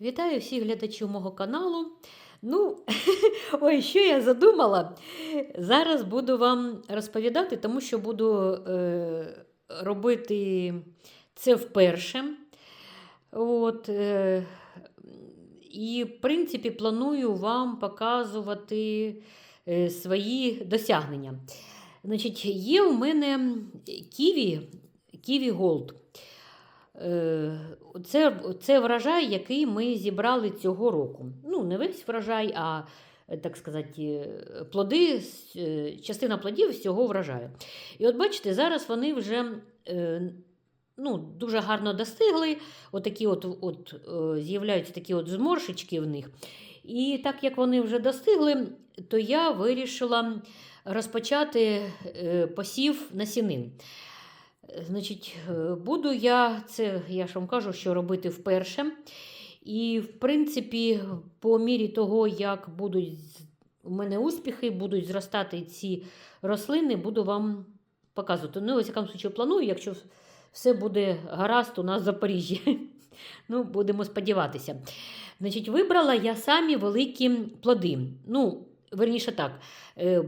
Вітаю всіх глядачів мого каналу. Ну, ой, що я задумала? Зараз буду вам розповідати, тому що буду е, робити це вперше. От, е, і, в принципі, планую вам показувати е, свої досягнення. Значить, є у мене Kiwi, Kiwi Gold. Е, Це, це врожай, який ми зібрали цього року. Ну, не весь врожай, а так сказати, плоди, е, частина плодів з цього врожаю. І от бачите, зараз вони вже е, ну, дуже гарно достигли. Отакі от, от, з'являються такі от зморшечки в них. І так як вони вже достигли, то я вирішила розпочати посів насінин. Значить, е, буду я це, я ж вам кажу, що робити вперше. І, в принципі, по мірі того, як будуть у мене успіхи, будуть зростати ці рослини, буду вам показувати. Ну, ось якому случаю планую, якщо все буде гаразд у нас в Запоріжжі. Ну, будемо сподіватися. Значить, вибрала я самі великі плоди. Ну, верніше так, е,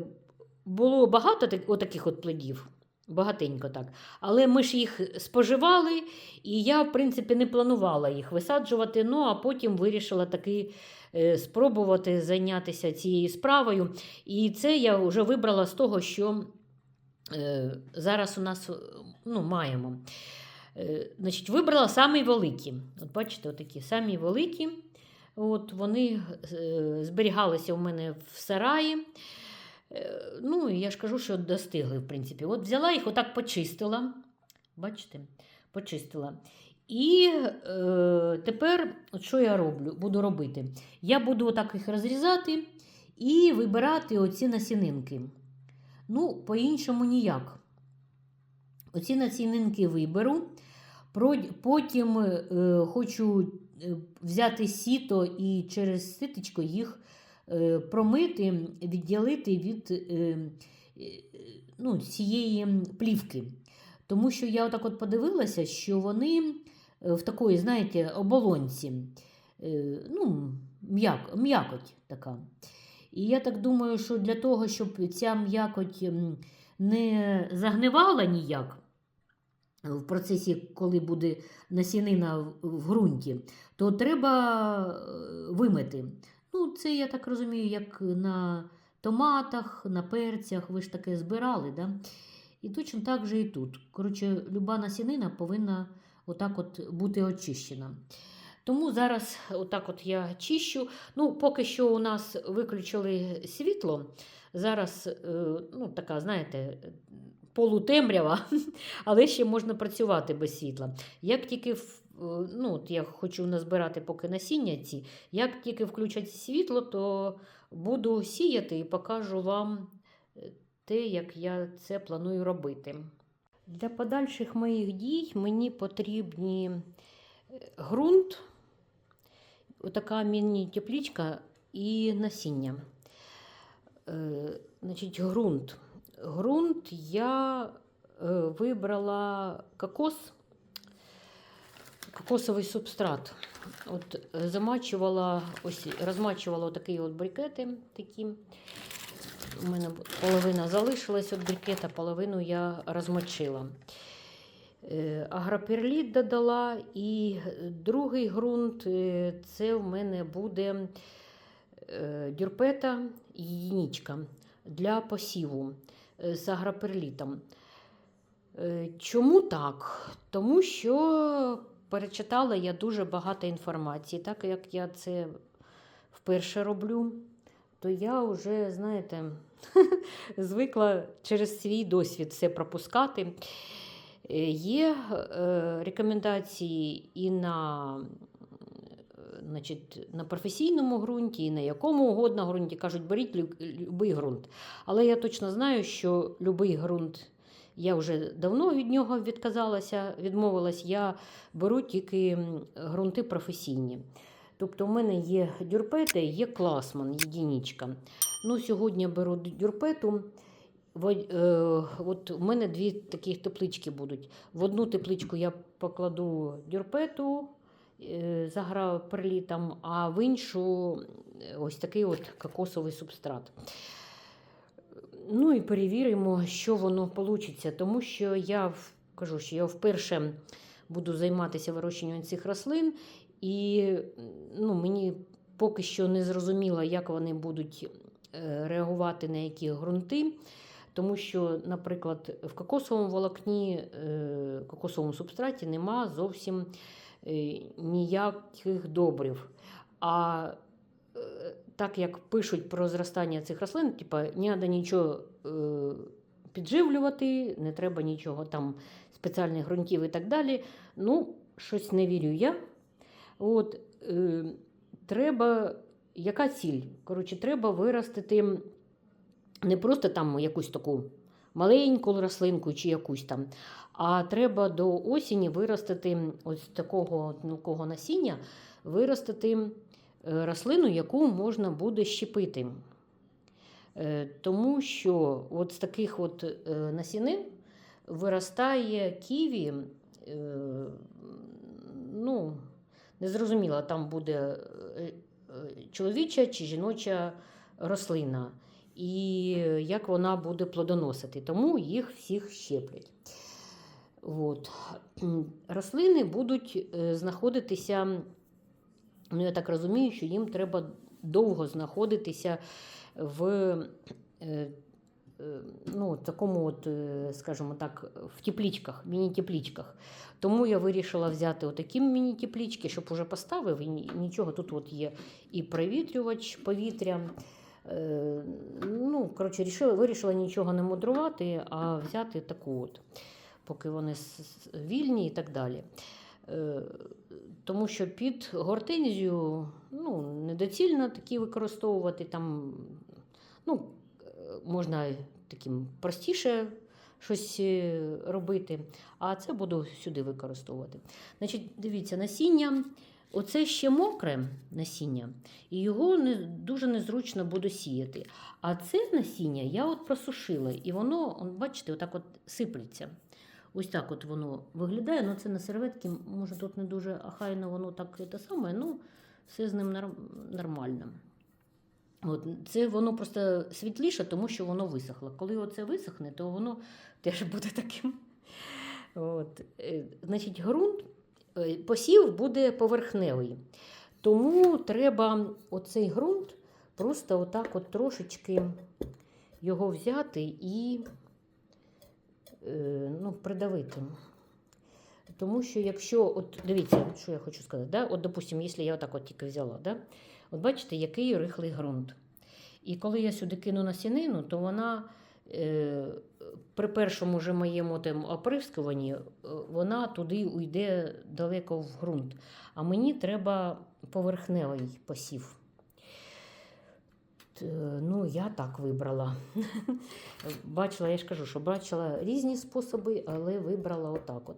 було багато так- отаких от плодів. Багатенько так. Але ми ж їх споживали, і я, в принципі, не планувала їх висаджувати. Ну, а потім вирішила таки е, спробувати зайнятися цією справою. І це я вже вибрала з того, що е, зараз у нас ну, маємо. Е, значить, вибрала самі великі. От бачите, отакі самі великі. От вони зберігалися у мене в сараї. Е, Ну, я ж кажу, що достигли, в принципі. От взяла їх, отак почистила. Бачите, почистила. І е, тепер, от що я роблю, буду робити? Я буду отак їх розрізати і вибирати оці насінинки. Ну, по-іншому ніяк. Оці насінинки виберу. Потім е, хочу е, взяти сіто і через ситочко їх промити, відділити від е, е, ну, цієї плівки. Тому що я отак от подивилася, що вони е, в такої, знаєте, оболонці, е, ну, м'як, м'якоть така. І я так думаю, що для того, щоб ця м'якоть не загнивала ніяк в процесі, коли буде насінина в- ґрунті, то треба е, вимити. Ну, це я так розумію, як на томатах, на перцях, ви ж таке збирали, да? І точно так же і тут. Коротше, люба насінина повинна отак от бути очищена. Тому зараз отак от я чищу. Ну, поки що у нас виключили світло. Зараз, е, ну, така, знаєте, полутемрява, але ще можна працювати без світла. Як тільки е, ну, от я хочу назбирати поки насіння ці, як тільки включать світло, то буду сіяти і покажу вам е, те, як я це планую робити. Для подальших моїх дій мені потрібні ґрунт, отака міні-теплічка і насіння. Е, значить, ґрунт. Ґрунт я е, вибрала кокос, кокосовий субстрат. От е, замачувала, ось розмачувала такі от брикети. Такі. У мене половина залишилась від брикета, половину я розмочила. Е, Агроперліт додала, і другий ґрунт це в мене буде дюрпета і для посіву е, з агроперлітом. Е, Чому так? Тому що перечитала я дуже багато інформації, так як я це вперше роблю, то я вже, знаєте, звикла через свій досвід все пропускати. Е, Є е, рекомендації і на, е, значить, на професійному ґрунті, і на якому угодно ґрунті. Кажуть, беріть любий ґрунт. Але я точно знаю, що будь-який ґрунт, я вже давно від нього відказалася, відмовилась. Я беру тільки ґрунти професійні. Тобто, в мене є дюрпети, є класман, єдинічка. Ну, сьогодні беру дюрпету. Е, От у мене дві такі теплички будуть. В одну тепличку я покладу дюрпету, е, з агроперлітом, а в іншу е, ось такий от кокосовий субстрат. Ну і перевіримо, що воно вийде, тому що я кажу, що я вперше буду займатися вирощуванням цих рослин, і ну, мені поки що не зрозуміло, як вони будуть е, реагувати на які ґрунти. Тому що, наприклад, в кокосовому волокні, кокосовому субстраті нема зовсім ніяких добрив. А е, так як пишуть про зростання цих рослин, типа не треба нічого е, підживлювати, не треба нічого там спеціальних ґрунтів і так далі. Ну, щось не вірю я. От, е, треба, яка ціль? Коротше, треба виростити не просто там якусь таку маленьку рослинку чи якусь там, а треба до осені виростити ось такого мілкого насіння, виростити е, рослину, яку можна буде щепити. Е, Тому що от з таких от е, насінин виростає ківі, ну, незрозуміло, там буде чоловіча чи жіноча рослина, і як вона буде плодоносити. Тому їх всіх щеплять. От. Рослини будуть е, знаходитися, ну я так розумію, що їм треба довго знаходитися в е, е, ну, такому, от, скажімо так, в теплічках, міні-теплічках. Тому я вирішила взяти отакі міні-теплічки, щоб уже поставив, і нічого. Тут от є і провітрювач повітря. Е, Ну, коротше, рішила, вирішила нічого не мудрувати, а взяти таку от, поки вони вільні і так далі. Е, Тому що під гортензію ну, недоцільно такі використовувати. Там, ну, е, можна таким простіше щось робити, а це буду сюди використовувати. Значить, дивіться, насіння. Оце ще мокре насіння, і його не, дуже незручно буде сіяти. А це насіння я от просушила, і воно, он, бачите, отак от сиплеться. Ось так от воно виглядає. Ну, це на серветці, може, тут не дуже ахайно воно так те саме, ну все з ним нормально. От, це воно просто світліше, тому що воно висохло. Коли оце висохне, то воно теж буде таким. От. е, Значить, ґрунт, е, посів буде поверхневий. Тому треба оцей ґрунт просто отак от трошечки його взяти і е, ну, придавити. Тому що якщо, от дивіться, що я хочу сказати, да? от, допустимо, якщо я отак от тільки взяла, да? от бачите, який рихлий ґрунт. І коли я сюди кину насінину, то вона е, при першому же моєму там, оприскуванні, е, вона туди уйде далеко в ґрунт. А мені треба поверхневий посів. Ну, я так вибрала. Бачила, я ж кажу, що бачила різні способи, але вибрала отак. От.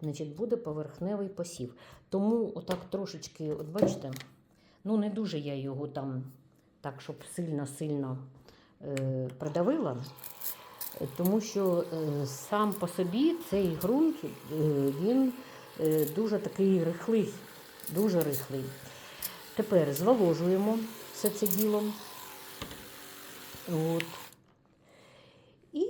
Значить, буде поверхневий посів. Тому отак трошечки, от бачите, ну не дуже я його там так, щоб сильно-сильно е, придавила. Е, Тому що е, сам по собі цей ґрунт, е, він дуже такий рихлий, дуже рихлий. Тепер зволожуємо все це діло. От. І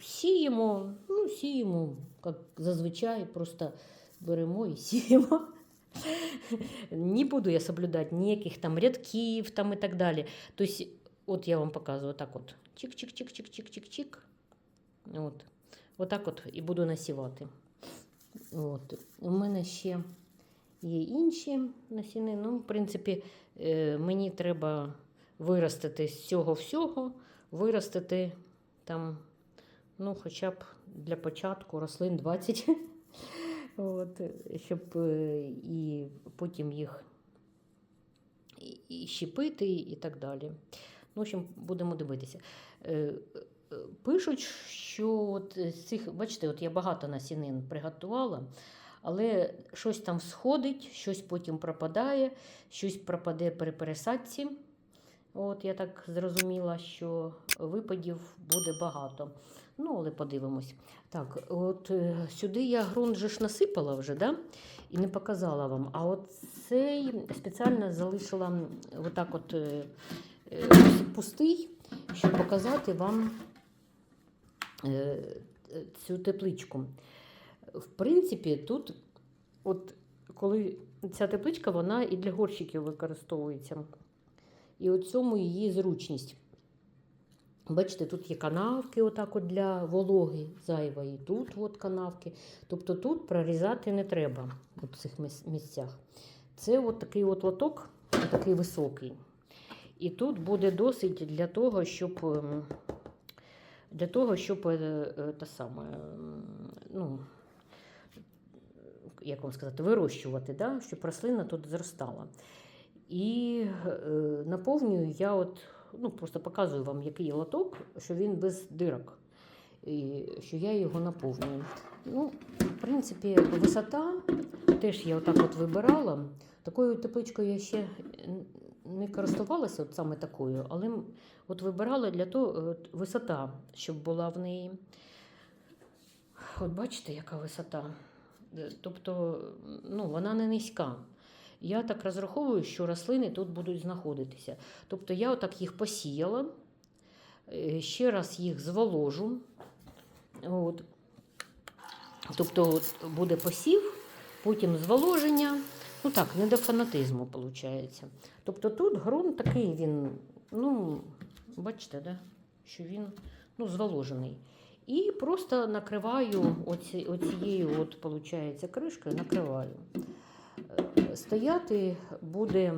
сіємо, ну, сіємо, як зазвичай, просто беремо і сіємо. Не буду я соблюдати ніяких там рядків там і так далі. Тобто, от я вам показую, так от. Чик-чик-чик-чик-чик-чик-чик. От. Отак от і буду насівати. От. У мене ще є інші насіни. Ну, в принципі, е, мені треба виростити з цього всього, виростити там, ну, хоча б для початку рослин 20. От, щоб е, і потім їх і- щепити і так далі. Ну, в общем, будемо дивитися. Е, е, Пишуть, що от з цих, бачите, от я багато насінин приготувала, але щось там сходить, щось потім пропадає, щось пропаде при пересадці. От я так зрозуміла, що випадів буде багато. Ну, але подивимось. Так, от е, сюди я ґрунт же ж насипала вже, да? і не показала вам. А от цей спеціально залишила отак от пустий, щоб показати вам е, е, цю тепличку. В принципі, тут, от коли ця тепличка, вона і для горщиків використовується. І от цьому її зручність. Бачите, тут є канавки отак от для вологи зайвої, тут от канавки. Тобто тут прорізати не треба в цих місцях. Це от такий от лоток, такий високий. І тут буде досить для того, щоб, ем, для того, щоб е, е, саме, ем, ну, як вам сказати, вирощувати, да? щоб рослина тут зростала. І е, наповнюю я от, ну, просто показую вам, який лоток, що він без дирок. І що я його наповнюю. Ну, в принципі, висота теж я отак от вибирала. Такою тепличкою я ще не користувалася, от саме такою, але от вибирала для того от, висота, щоб була в неї. От бачите, яка висота. Е, Тобто, ну, вона не низька. Я так розраховую, що рослини тут будуть знаходитися. Тобто я отак їх посіяла, е, ще раз їх зволожу. От. Тобто от буде посів, потім зволоження. Ну так, не до фанатизму виходить. Тобто тут ґрунт такий він, ну, бачите, да? що він ну, зволожений. І просто накриваю оці, оцією, от, виходить, кришкою, накриваю. Е, Стояти буде,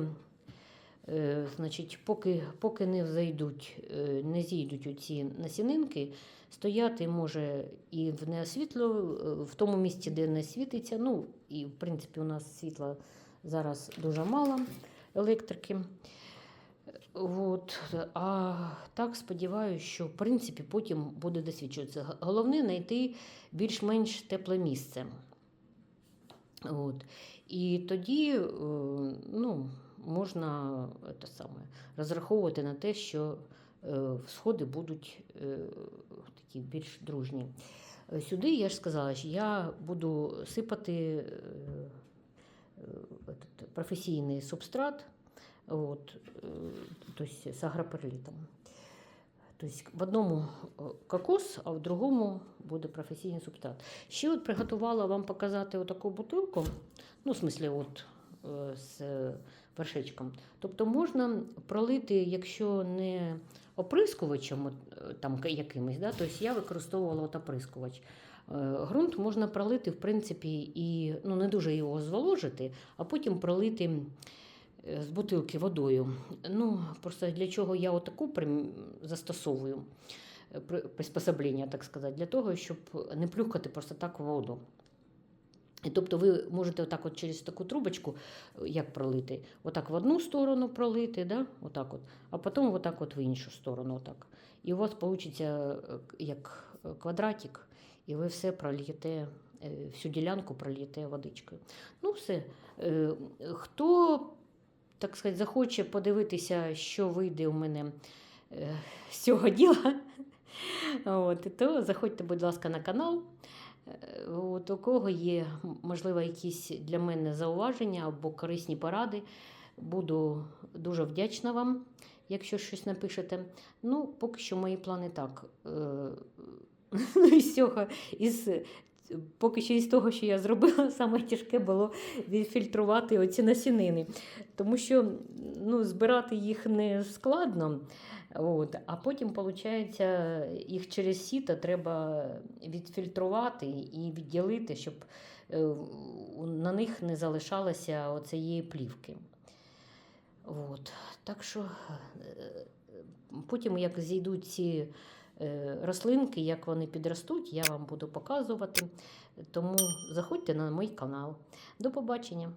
значить, поки, поки не взойдуть, е, не зійдуть оці насінинки, стояти може і в неосвітло, е, в тому місці, де не світиться. Ну, і в принципі, у нас світла зараз дуже мало електрики. От. А так сподіваюся, що в принципі потім буде досвідчуватися. Головне знайти більш-менш тепле місце. От. І тоді е, ну, можна те саме, розраховувати на те, що е, всходи будуть е, такі більш дружні. Е, Сюди я ж сказала, що я буду сипати е, е, професійний субстрат, от, е, тобто з агроперлітом. Тобто в одному е, кокос, а в другому буде професійний субстрат. Ще от приготувала вам показати отаку бутилку, ну, в смислі, от е, з вершечком. Тобто можна пролити, якщо не оприскувачем, е, там якимось, да, тобто я використовувала от оприскувач. Е, Ґрунт можна пролити, в принципі, і ну, не дуже його зволожити, а потім пролити е, з бутилки водою. Ну, просто для чого я отаку застосовую е, приспособлення, так сказати, для того, щоб не плюхати просто так воду. Тобто ви можете отак от через таку трубочку, е, як пролити, отак в одну сторону пролити, да? отак от, а потім отак от в іншу сторону. Отак. І у вас вийде як е, квадратик, і ви все прольєте, е, всю ділянку прольєте водичкою. Ну, все. Хто, так сказати, захоче подивитися, що вийде у мене з цього діла, от, то заходьте, будь ласка, на канал. От, у кого є, можливо, якісь для мене зауваження або корисні поради, буду дуже вдячна вам, якщо щось напишете. Ну, поки що мої плани так. Е, Ну, із цього, із, поки що із того, що я зробила, саме тяжке було відфільтрувати оці насінини. Тому що ну, збирати їх не складно. От, а потім, виходить, їх через сіто треба відфільтрувати і відділити, щоб е, на них не залишалося оцієї плівки. От. Так що е, потім, як зійдуть ці рослинки, як вони підростуть, я вам буду показувати. Тому заходьте на мій канал. До побачення!